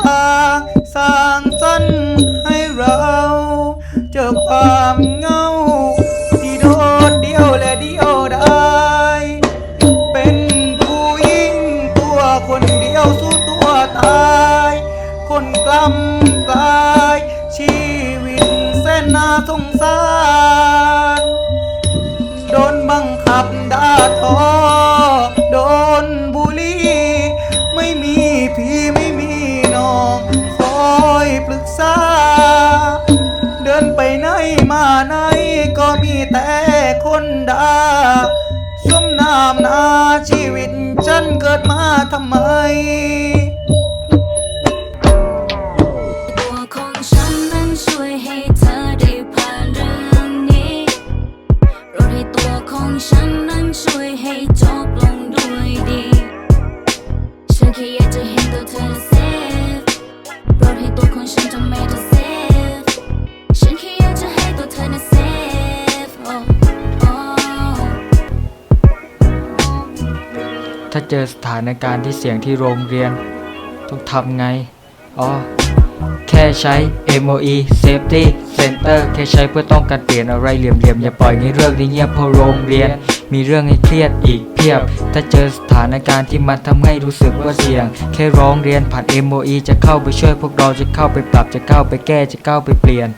พาสร้างสรรค์ให้เรา เจอความเงา ที่โดดเดียวและเดียวดายเป็นผู้หญิงตัวคนเดียวสู้ตัวตาย คนกล้ำกลายชีวิตเส้นนาสงามนาชีวิตฉันเกิดมาทำไมาเจอสถานการณ์ที่เสี่ยงที่โรงเรียน ต้องทำไง อ๋อ แค่ใช้ MOE Safety Center แค่ใช้เพื่อต้องการเปลี่ยนอะไรเหลี่ยมๆ อย่าปล่อยให้เรื่องนี้เงียบเพราะโรงเรียน มีเรื่องให้เครียดอีกเพียบ ถ้าเจอสถานการณ์ที่มันทำให้รู้สึกว่าเสี่ยง แค่ร้องเรียนผ่าน MOE จะเข้าไปช่วยพวกเราจะเข้าไปปรับจะเข้าไปแก้จะเข้าไปเปลี่ยน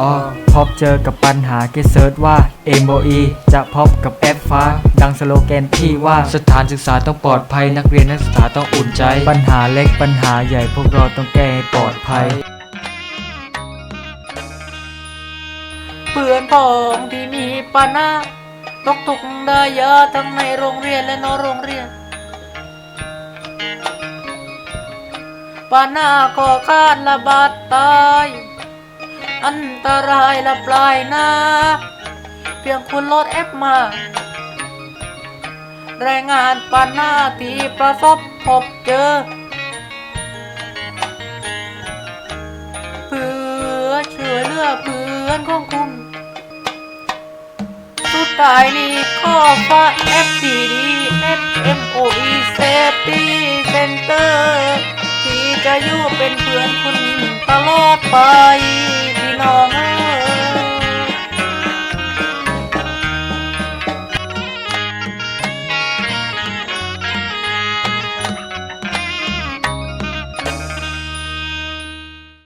อ๋อพบเจอกับปัญหาแค่เซิร์ชว่า MOE จะพบกับแอป ฟ้า ดังสโลแกนที่ว่าสถานศึกษาต้องปลอดภัย นักเรียนนักศึกษาต้องอุ่นใจ ปัญหาเล็กปัญหาใหญ่พวกเราต้องแก้ให้ปลอดภัย เพื่อนพ้องที่มีปัญหาตกทุกข์ได้เยอะทั้งในโรงเรียนและนอกโรงเรียนปัญหาก่อการระบาดตายอันตรายและปลายหน้าเพียงคุณโหลดแอปมา แรายงานปัญหาที่ประสบพบเจอ เพื่อช่วยเหลือเพื่อนของคุณ สุดท้ายนี้ข้อฝา FTD FMOE Safety Center ที่จะอยู่เป็นเพื่อนคุณตลอดไป